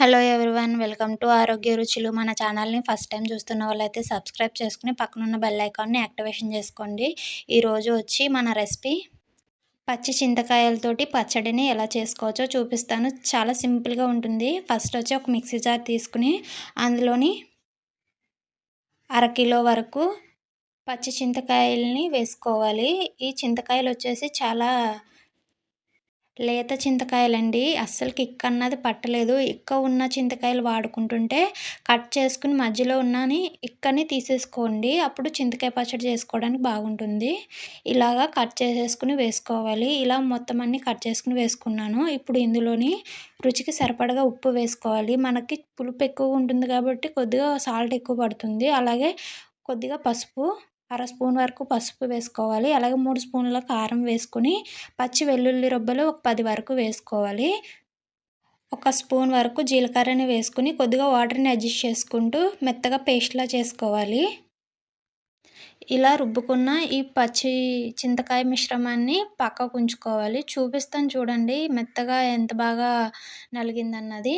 Hello everyone welcome to ఆరోగ్య రుచులు. మన ఛానల్ని ఫస్ట్ టైం చూస్తున్న వాళ్ళైతే సబ్స్క్రైబ్ చేసుకుని పక్కనున్న బెల్ ఐకాన్ని యాక్టివేషన్ చేసుకోండి. ఈరోజు వచ్చి మన రెసిపీ పచ్చి చింతకాయలతోటి పచ్చడిని ఎలా చేసుకోవచ్చో చూపిస్తాను. చాలా సింపుల్గా ఉంటుంది. ఫస్ట్ వచ్చి ఒక మిక్సీ జార్ తీసుకుని అందులోని అరకిలో వరకు పచ్చి చింతకాయల్ని వేసుకోవాలి. ఈ చింతకాయలు వచ్చేసి చాలా లేత చింతకాయలండి. అస్సలు కిక్ అన్నది పట్టలేదు. ఇక్క ఉన్న చింతకాయలు వాడుకుంటుంటే కట్ చేసుకుని మధ్యలో ఉన్నని ఇక్కని తీసేసుకోండి. అప్పుడు చింతకాయ పచ్చడి చేసుకోవడానికి బాగుంటుంది. ఇలాగా కట్ చేసేసుకుని వేసుకోవాలి. ఇలా మొత్తం అన్ని కట్ చేసుకుని వేసుకున్నాను. ఇప్పుడు ఇందులోని రుచికి సరిపడగా ఉప్పు వేసుకోవాలి. మనకి పులుపు ఎక్కువ ఉంటుంది కాబట్టి కొద్దిగా సాల్ట్ ఎక్కువ పడుతుంది. అలాగే కొద్దిగా పసుపు అర స్పూన్ వరకు పసుపు వేసుకోవాలి. అలాగే మూడు స్పూన్ల కారం వేసుకుని పచ్చి వెల్లుల్లి రొబ్బలు ఒక పది వరకు వేసుకోవాలి. ఒక స్పూన్ వరకు జీలకర్రని వేసుకుని కొద్దిగా వాటర్ని అడ్జస్ట్ చేసుకుంటూ మెత్తగా పేస్ట్లా చేసుకోవాలి. ఇలా రుబ్బుకున్న ఈ పచ్చి చింతకాయ మిశ్రమాన్ని పక్కకు ఉంచుకోవాలి. చూపిస్తాను చూడండి మెత్తగా ఎంత బాగా నలిగిందన్నది.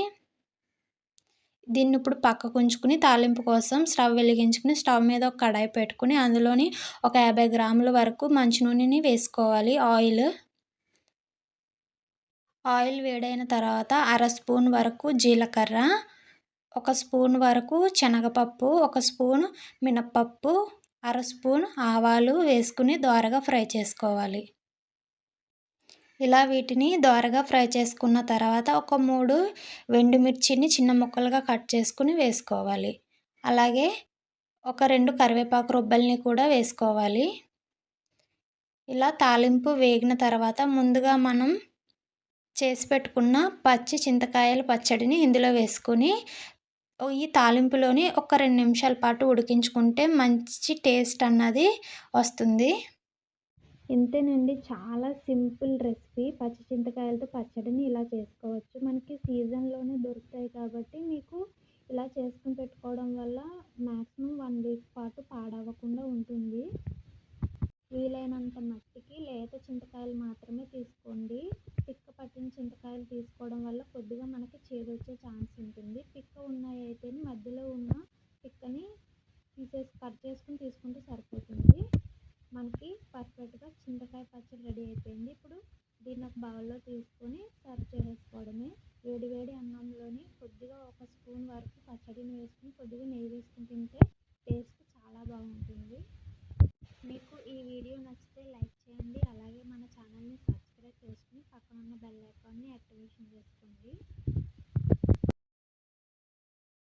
దీన్ని ఇప్పుడు పక్కకు ఉంచుకుని తాలింపు కోసం స్టవ్ వెలిగించుకుని స్టవ్ మీద ఒక కడాయి పెట్టుకుని అందులోని ఒక యాభై గ్రాముల వరకు మంచి నూనెని వేసుకోవాలి. ఆయిల్. ఆయిల్ వేడైన తర్వాత అర స్పూన్ వరకు జీలకర్ర ఒక స్పూన్ వరకు శనగపప్పు ఒక స్పూన్ మినప్పప్పు అర స్పూన్ ఆవాలు వేసుకుని దోరగా ఫ్రై చేసుకోవాలి. ఇలా వీటిని దోరగా ఫ్రై చేసుకున్న తర్వాత ఒక మూడు మిర్చిని చిన్న ముక్కలుగా కట్ చేసుకుని వేసుకోవాలి. అలాగే ఒక రెండు కరివేపాకు రుబ్బల్ని కూడా వేసుకోవాలి. ఇలా తాలింపు వేగిన తర్వాత ముందుగా మనం చేసి పెట్టుకున్న పచ్చి చింతకాయల పచ్చడిని ఇందులో వేసుకొని ఈ తాలింపులోని ఒక రెండు నిమిషాల పాటు ఉడికించుకుంటే మంచి టేస్ట్ అన్నది వస్తుంది. ఇంతేనండి. చాలా సింపుల్ రెసిపీ. పచ్చి చింతకాయలతో పచ్చడిని ఇలా చేసుకోవచ్చు. మనకి సీజన్లోనే దొరుకుతాయి కాబట్టి మీకు ఇలా చేసుకుని పెట్టుకోవడం వల్ల మ్యాక్సిమం వన్ వీక్ పాటు పాడవకుండా ఉంటుంది. వీలైనంత మట్టికి లేత చింతకాయలు మాత్రమే తీసుకోండి. పిక్క పట్టిన చింతకాయలు తీసుకోవడం వల్ల కొద్దిగా మనకి చేదు వచ్చే ఛాన్స్ ఉంటుంది. పిక్క ఉన్నాయి అయితే మధ్యలో ఉన్న పిక్కని తీసేసి కట్ చేసుకుని తీసుకుంటే సరిపోతుంది. మనకి పర్ఫెక్ట్గా చింతకాయ పచ్చడి రెడీ అయిపోయింది. ఇప్పుడు దీన్ని ఒక బౌల్లో తీసుకొని సర్వ్ చేసేసుకోవడమే వేడి వేడి అన్నంలోని కొద్దిగా ఒక స్పూన్ వరకు పచ్చడిని వేసుకుని కొద్దిగా నెయ్యి వేసుకుని తింటే టేస్ట్ చాలా బాగుంటుంది. మీకు ఈ వీడియో నచ్చితే లైక్ చేయండి. అలాగే మన ఛానల్ని సబ్స్క్రైబ్ చేసుకుని పక్కన ఉన్న బెల్ ఐకాన్ని యాక్టివేషన్ చేసుకోండి.